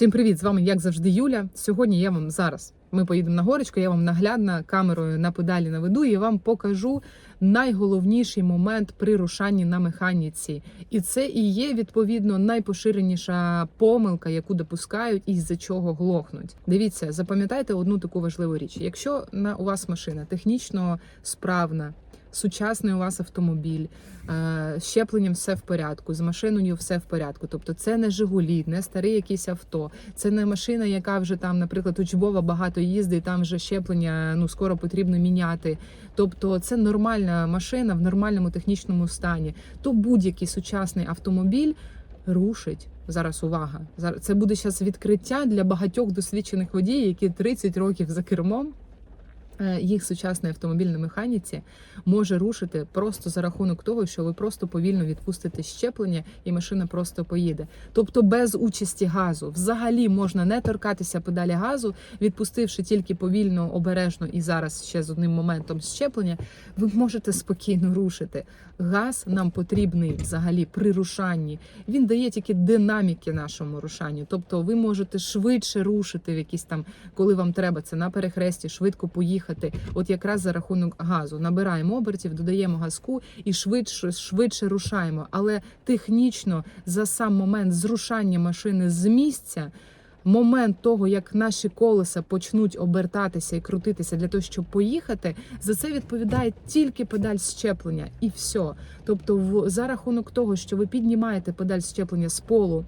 Всім привіт! З вами, як завжди, Юля. Сьогодні я вам зараз. Ми поїдемо на горочку, я вам наглядно камерою на педалі наведу і вам покажу найголовніший момент при рушанні на механіці. І це і є відповідно найпоширеніша помилка, яку допускають і з-за чого глохнуть. Дивіться, запам'ятайте одну таку важливу річ: якщо на у вас машина технічно справна. Сучасний у вас автомобіль, е, з щепленням все в порядку, з машиною все в порядку. Тобто це не Жигулі, не старий якийсь авто, це не машина, яка вже там, наприклад, учбова багато їздить, там вже щеплення ну скоро потрібно міняти. Тобто це нормальна машина в нормальному технічному стані. То будь-який сучасний автомобіль рушить. Зараз увага. Це буде зараз відкриття для багатьох досвідчених водіїв, які 30 років за кермом. Е, Їх сучасний автомобіль на механіці може рушити просто за рахунок того, що ви просто повільно відпустите щеплення, і машина просто поїде. Тобто без участі газу, взагалі можна не торкатися педалі газу, відпустивши тільки повільно, обережно і зараз ще з одним моментом щеплення, ви можете спокійно рушити. Газ нам потрібний взагалі при рушанні. Він дає тільки динаміки нашому рушанню. Тобто, ви можете швидше рушити в якісь там, коли вам треба це на перехресті, швидко поїхати. От якраз за рахунок газу набираємо обертів, додаємо газку і швидше швидше рушаємо. Але технічно за сам момент зрушання машини з місця. Момент того, як наші колеса почнуть обертатися і крутитися для того, щоб поїхати, за це відповідає тільки педаль щеплення, і все. Тобто, в за рахунок того, що ви піднімаєте педаль щеплення з полу.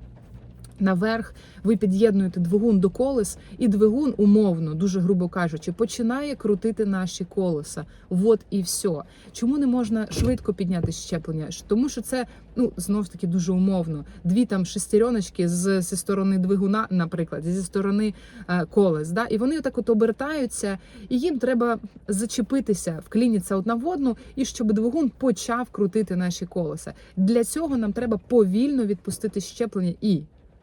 Наверх ви під'єднуєте двигун до колес, і двигун, умовно, дуже грубо кажучи, починає крутити наші колеса. От і все. Чому не можна швидко підняти щеплення? Тому що це ну знов таки дуже умовно. Дві там шестереночки з зі сторони двигуна, наприклад, зі сторони е, колес. Да? І вони так от обертаються, і їм треба зачепитися, вклініться одна в одну, і щоб двигун почав крутити наші колеса. Для цього нам треба повільно відпустити щеплення і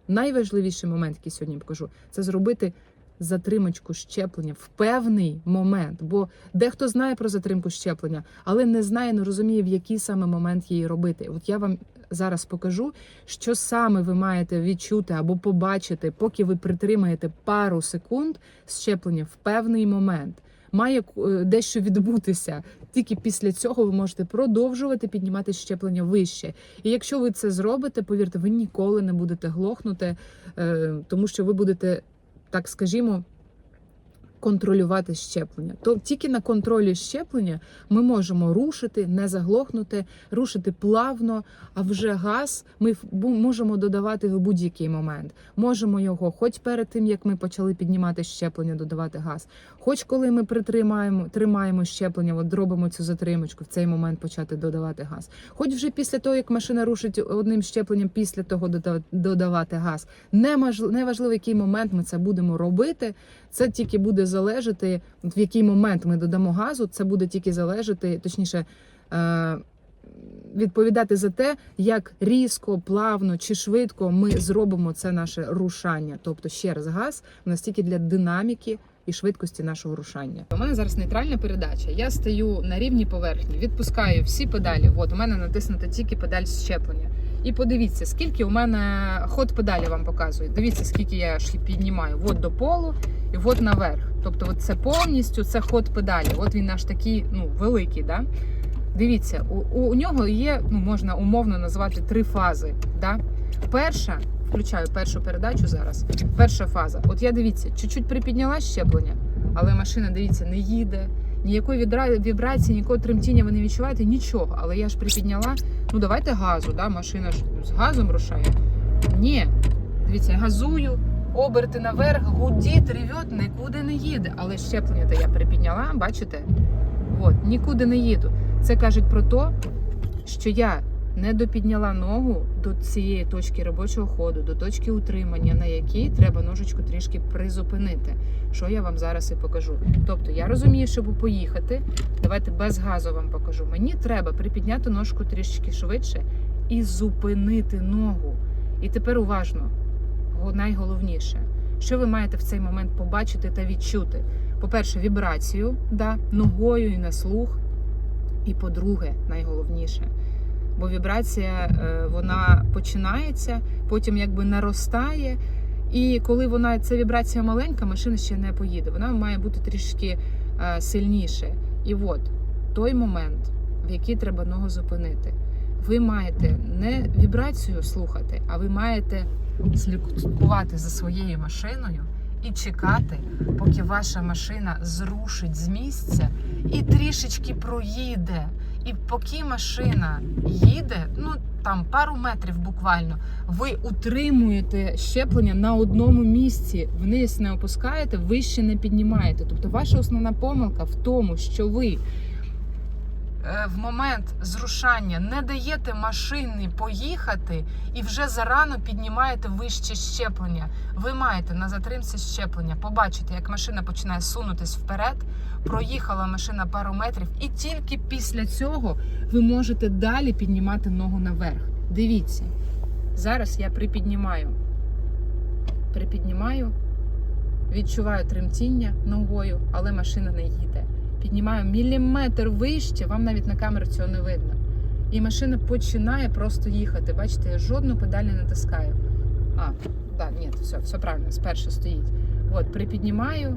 найважливіший момент, який сьогодні покажу, це зробити затримочку щеплення в певний момент. Бо дехто знає про затримку щеплення, але не знає, не розуміє, в який саме момент її робити. От я вам зараз покажу, що саме ви маєте відчути або побачити, поки ви притримаєте пару секунд щеплення в певний момент. Має е, дещо відбутися. Тільки після цього ви можете продовжувати піднімати щеплення вище. І якщо ви це зробите, повірте, ви ніколи не будете глохнути, е, тому що ви будете, так скажімо, контролювати щеплення. То тільки на контролі щеплення ми можемо рушити, не заглохнути, рушити плавно. А вже газ ми можемо додавати в будь-який момент. Можемо його, хоч перед тим як ми почали піднімати щеплення, додавати газ, хоч коли ми притримаємо, тримаємо щеплення, от робимо цю затримочку, в цей момент почати додавати газ. Хоч вже після того, як машина рушить одним щепленням, після того додавати газ. Неважливо, який момент ми це будемо робити. Це тільки буде залежати, в який момент ми додамо газу. Це буде тільки залежати, точніше. Е- Відповідати за те, як різко, плавно чи швидко ми зробимо це наше рушання. Тобто, ще раз газ у нас тільки для динаміки і швидкості нашого рушання. У мене зараз нейтральна передача. Я стою на рівні поверхні, відпускаю всі педалі. От у мене натиснута тільки педаль щеплення. І подивіться, скільки у мене ход педалі вам показує. Дивіться, скільки я піднімаю. От до полу і от наверх. Тобто, от це повністю це ход педалі. От він наш такий ну, великий. Да? Дивіться, у, у нього є, ну можна умовно назвати три фази. Да? Перша, включаю першу передачу зараз. Перша фаза. От я дивіться, чуть-чуть припідняла щеплення, але машина, дивіться, не їде. Ніякої вібрації, ніякого тремтіння ви не відчуваєте, нічого. Але я ж припідняла. Ну давайте газу, да? машина ж з газом рушає. Ні. Дивіться, я газую, оберти наверх, гудіт, ревет, нікуди не їде. Але щеплення то я припідняла, бачите? От, нікуди не їду. Це кажуть про те, що я не допідняла ногу до цієї точки робочого ходу, до точки утримання, на якій треба ножичку трішки призупинити. Що я вам зараз і покажу. Тобто я розумію, щоб поїхати, давайте без газу вам покажу. Мені треба припідняти ножку трішки швидше і зупинити ногу. І тепер уважно, найголовніше, що ви маєте в цей момент побачити та відчути. По-перше, вібрацію да, ногою і на слух. І по-друге, найголовніше, бо вібрація е, вона починається, потім якби наростає, І коли вона ця вібрація маленька, машина ще не поїде. Вона має бути трішки е, сильніше. І от той момент, в який треба ногу зупинити. Ви маєте не вібрацію слухати, а ви маєте слідкувати за своєю машиною і чекати, поки ваша машина зрушить з місця і трішечки проїде. І поки машина їде, ну там пару метрів буквально, ви утримуєте щеплення на одному місці, вниз не опускаєте, вище не піднімаєте. Тобто ваша основна помилка в тому, що ви в момент зрушання не даєте машині поїхати і вже зарано піднімаєте вище щеплення. Ви маєте на затримці щеплення побачити, як машина починає сунутись вперед. Проїхала машина пару метрів, і тільки після цього ви можете далі піднімати ногу наверх. Дивіться, зараз я припіднімаю. Припіднімаю, відчуваю тремтіння ногою, але машина не їде. Піднімаю міліметр вище, вам навіть на камеру цього не видно. І машина починає просто їхати. Бачите, я жодну педаль не натискаю. А, да, ні, все, все правильно, спершу стоїть. От, припіднімаю,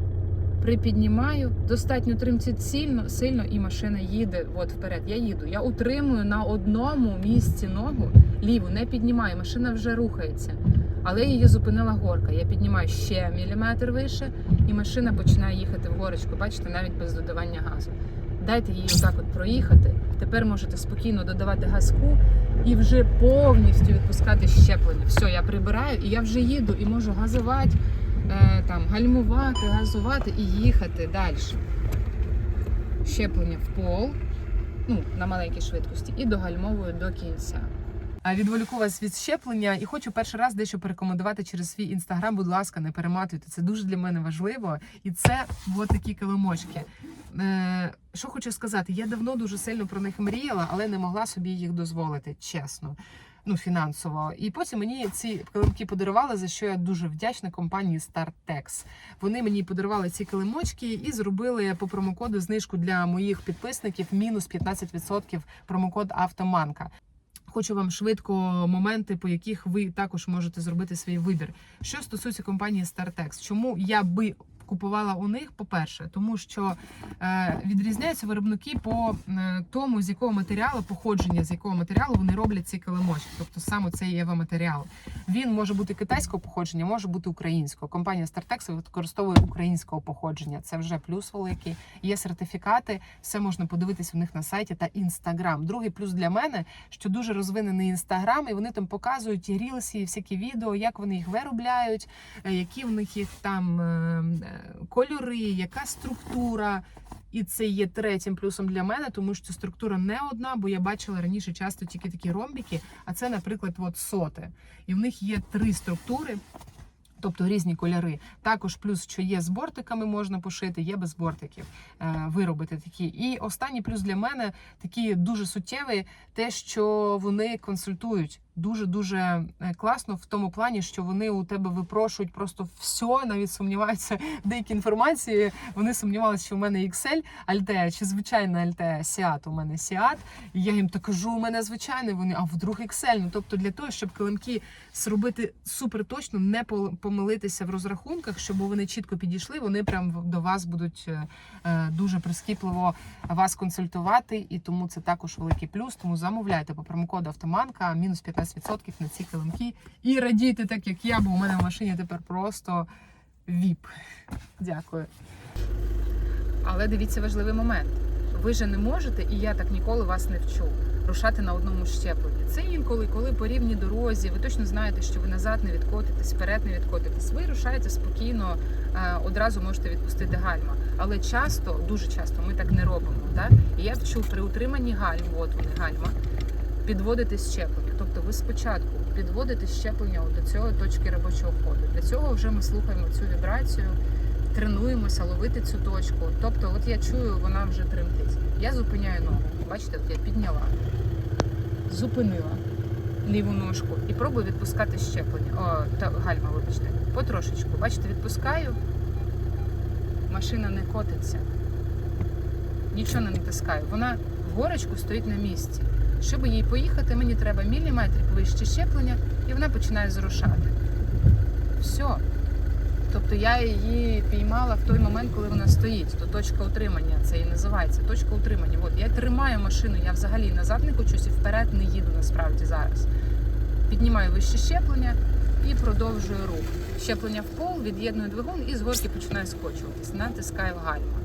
припіднімаю, достатньо тримцять сильно, сильно, і машина їде от вперед. Я їду. Я утримую на одному місці ногу ліву, не піднімаю. Машина вже рухається. Але її зупинила горка. Я піднімаю ще міліметр вище, і машина починає їхати в горочку. Бачите, навіть без додавання газу. Дайте їй отак от проїхати. Тепер можете спокійно додавати газку і вже повністю відпускати щеплення. Все, я прибираю і я вже їду і можу газувати, е, там, гальмувати, газувати і їхати далі. Щеплення в пол, ну, на маленькій швидкості, і догальмовую до кінця. Відволіку вас від щеплення і хочу перший раз дещо порекомендувати через свій інстаграм. Будь ласка, не перематуйте. Це дуже для мене важливо. І це от такі килимочки. Е, що хочу сказати, я давно дуже сильно про них мріяла, але не могла собі їх дозволити, чесно. Ну, фінансово. І потім мені ці килимки подарували, за що я дуже вдячна компанії StarTex. Вони мені подарували ці килимочки і зробили по промокоду знижку для моїх підписників мінус 15% промокод Автоманка. Хочу вам швидко моменти, по яких ви також можете зробити свій вибір. Що стосується компанії StarTex, чому я би купувала у них? По-перше, тому що е, відрізняються виробники по е, тому, з якого матеріалу, походження з якого матеріалу вони роблять ці килимочки, тобто саме цей євоматеріал. Він може бути китайського походження, може бути українського. Компанія StarTex використовує українського походження. Це вже плюс великий. Є сертифікати, все можна подивитись у них на сайті та інстаграм. Другий плюс для мене, що дуже розвинений інстаграм, і вони там показують рілсі, і всякі відео, як вони їх виробляють, е, які в них є там е, е, кольори, яка структура. І це є третім плюсом для мене, тому що структура не одна, бо я бачила раніше часто тільки такі ромбіки, а це, наприклад, от соти. І в них є три структури. Тобто різні кольори. Також плюс, що є з бортиками, можна пошити, є без бортиків е, виробити такі. І останній плюс для мене такий дуже суттєвий, те, що вони консультують. Дуже дуже класно в тому плані, що вони у тебе випрошують просто все, навіть сумніваються деякі інформації. Вони сумнівалися, що в мене XL Altea, чи звичайна Altea Seat. У мене Seat. І я їм так кажу, у мене звичайний. Вони, а вдруг XL. Ну тобто для того, щоб килимки зробити супер точно, не помилитися в розрахунках, щоб вони чітко підійшли. Вони прям до вас будуть е, е, дуже прискіпливо вас консультувати, і тому це також великий плюс. Тому замовляйте по промокоду автоманка мінус 15% на ці килимки. І радійте так, як я, бо у мене в машині тепер просто віп. Дякую. Але дивіться важливий момент. Ви же не можете, і я так ніколи вас не вчу. Рушати на одному щепленні. Це інколи, коли по рівній дорозі, ви точно знаєте, що ви назад не відкотитесь, вперед не відкотитесь. Ви рушаєте спокійно, е, одразу можете відпустити гальма. Але часто, дуже часто, ми так не робимо. Так? І я вчу при утриманні гальм, от вони гальма, підводити щеплення. Тобто ви спочатку підводите щеплення до цього точки робочого входу. Для цього вже ми слухаємо цю вібрацію, тренуємося ловити цю точку. Тобто, от я чую, вона вже тремтить. Я зупиняю ногу. Бачите, от я підняла, зупинила ліву ножку і пробую відпускати щеплення. О, та гальма, вибачте. Потрошечку. Бачите, відпускаю. Машина не котиться. Нічого не натискаю. Вона в горочку стоїть на місці. Щоб їй поїхати, мені треба міліметрик вище щеплення, і вона починає зрушати. Все. Тобто я її піймала в той момент, коли вона стоїть. То точка утримання, це і називається. Точка утримання. От я тримаю машину, я взагалі назад не хочусь і вперед не їду насправді зараз. Піднімаю вище щеплення і продовжую рух. Щеплення в пол, від'єдную двигун і з горки починаю скочуватись. Натискаю гальма.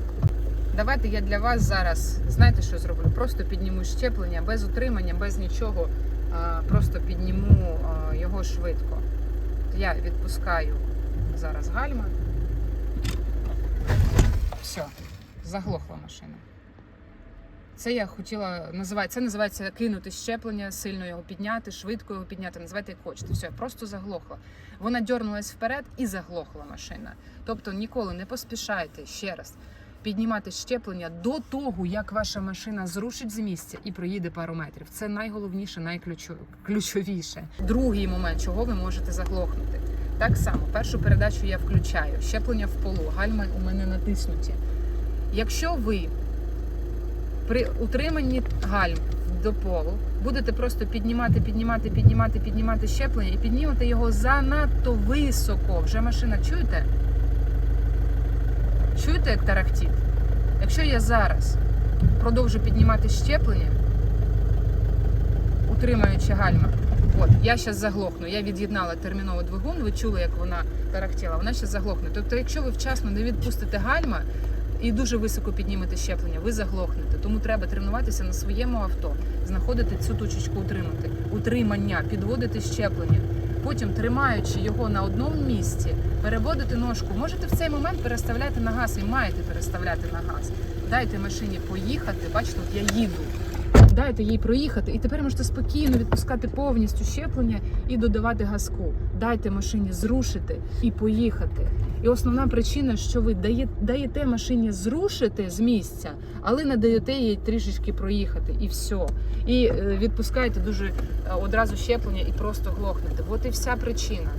Давайте я для вас зараз, знаєте, що зроблю? Просто підніму щеплення без утримання, без нічого. Просто підніму його швидко. Я відпускаю зараз гальма. Все, заглохла машина. Це я хотіла називати. Це називається кинути щеплення, сильно його підняти, швидко його підняти, називайте як хочете. Все, просто заглохла. Вона дьорнулась вперед і заглохла машина. Тобто ніколи не поспішайте ще раз піднімати щеплення до того, як ваша машина зрушить з місця і проїде пару метрів. Це найголовніше, найключовіше. Другий момент, чого ви можете заглохнути. Так само, першу передачу я включаю, щеплення в полу, гальма у мене натиснуті. Якщо ви при утриманні гальм до полу будете просто піднімати, піднімати, піднімати, піднімати щеплення і піднімати його занадто високо. Вже машина чуєте? Чуєте, як тарахтить? Якщо я зараз продовжу піднімати щеплення, утримуючи гальма, от я зараз заглохну. Я від'єднала терміново двигун, ви чули, як вона тарахтіла, вона зараз заглохне. Тобто, якщо ви вчасно не відпустите гальма і дуже високо піднімете щеплення, ви заглохнете. Тому треба тренуватися на своєму авто, знаходити цю точечку утримати, утримання, підводити щеплення. Потім, тримаючи його на одному місці, переводити ножку. Можете в цей момент переставляти на газ і маєте переставляти на газ. Дайте машині поїхати. Бачите, от я їду. Дайте їй проїхати, і тепер можете спокійно відпускати повністю щеплення і додавати газку. Дайте машині зрушити і поїхати. І основна причина, що ви даєте машині зрушити з місця, але не даєте їй трішечки проїхати, і все. І е, відпускаєте дуже е, одразу щеплення і просто глохнете. От і вся причина.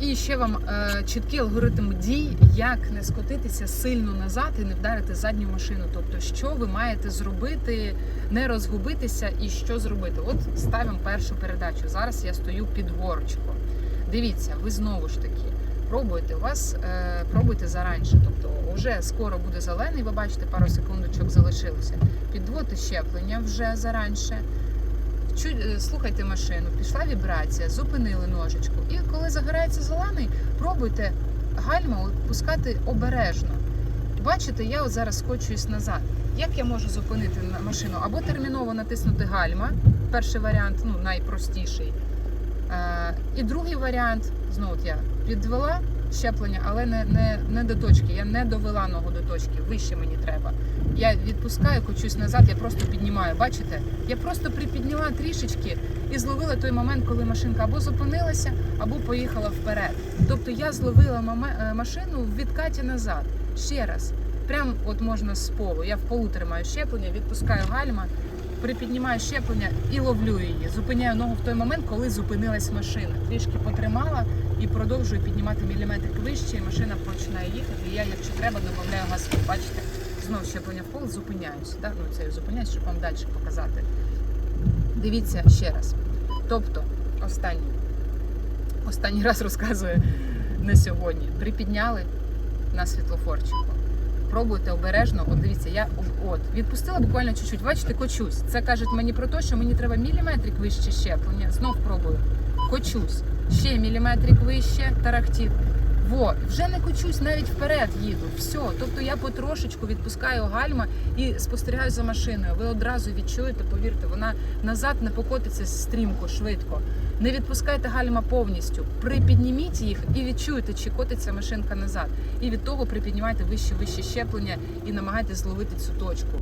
І ще вам е, чіткий алгоритм дій, як не скотитися сильно назад і не вдарити задню машину. Тобто, що ви маєте зробити, не розгубитися і що зробити. От ставимо першу передачу. Зараз я стою під горочком. Дивіться, ви знову ж таки пробуйте. У вас е, пробуйте заранше. Тобто, вже скоро буде зелений. Ви бачите, пару секундочок залишилося. Підводьте щеплення вже заранше. Е, слухайте машину, пішла вібрація, зупинили ножичку. І коли загорається зелений, пробуйте гальма пускати обережно. Бачите, я от зараз скочуюсь назад. Як я можу зупинити машину? Або терміново натиснути гальма. Перший варіант, ну найпростіший. Е, і другий варіант, знову я підвела щеплення, але не, не, не до точки. Я не довела ногу до точки, вище мені треба. Я відпускаю, кочусь назад, я просто піднімаю. Бачите? Я просто припідняла трішечки і зловила той момент, коли машинка або зупинилася, або поїхала вперед. Тобто я зловила е, машину в відкаті назад. Ще раз. Прям от можна з полу. Я в полу тримаю щеплення, відпускаю гальма, припіднімаю щеплення і ловлю її. Зупиняю ногу в той момент, коли зупинилась машина. Трішки потримала і продовжую піднімати міліметрик вище, і машина починає їхати. І я, якщо треба, додаю газку. Бачите, знову щеплення в пол, зупиняюсь. Да? Ну, це я зупиняюсь, щоб вам далі показати. Дивіться ще раз. Тобто, останній, останній раз розказую на сьогодні. Припідняли на світлофорчику. Пробуйте обережно. От дивіться, я от відпустила буквально чуть-чуть. Бачите, кочусь. Це кажуть мені про те, що мені треба міліметрик вище щеплення. Знов пробую. Кочусь. Ще міліметрик вище, тарахтів. Во, вже не кочусь, навіть вперед їду. Все. Тобто я потрошечку відпускаю гальма і спостерігаю за машиною. Ви одразу відчуєте, повірте, вона назад не покотиться стрімко, швидко. Не відпускайте гальма повністю. Припідніміть їх і відчуєте, чи котиться машинка назад. І від того припіднімайте вище вище щеплення і намагайтесь зловити цю точку.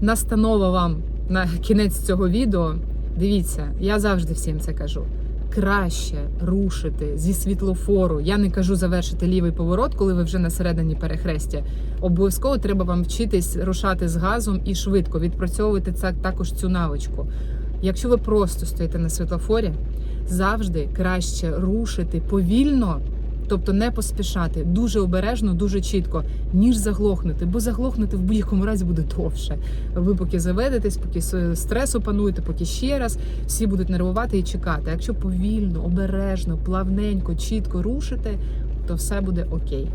Настанова вам на кінець цього відео. Дивіться, я завжди всім це кажу. Краще рушити зі світлофору. Я не кажу завершити лівий поворот, коли ви вже на середині перехрестя. Обов'язково треба вам вчитись рушати з газом і швидко відпрацьовувати це також цю навичку. Якщо ви просто стоїте на світлофорі, завжди краще рушити повільно Тобто не поспішати, дуже обережно, дуже чітко, ніж заглохнути, бо заглохнути в будь-якому разі буде довше. Ви поки заведетесь, поки стрес опануєте, поки ще раз всі будуть нервувати і чекати. Якщо повільно, обережно, плавненько, чітко рушите, то все буде окей.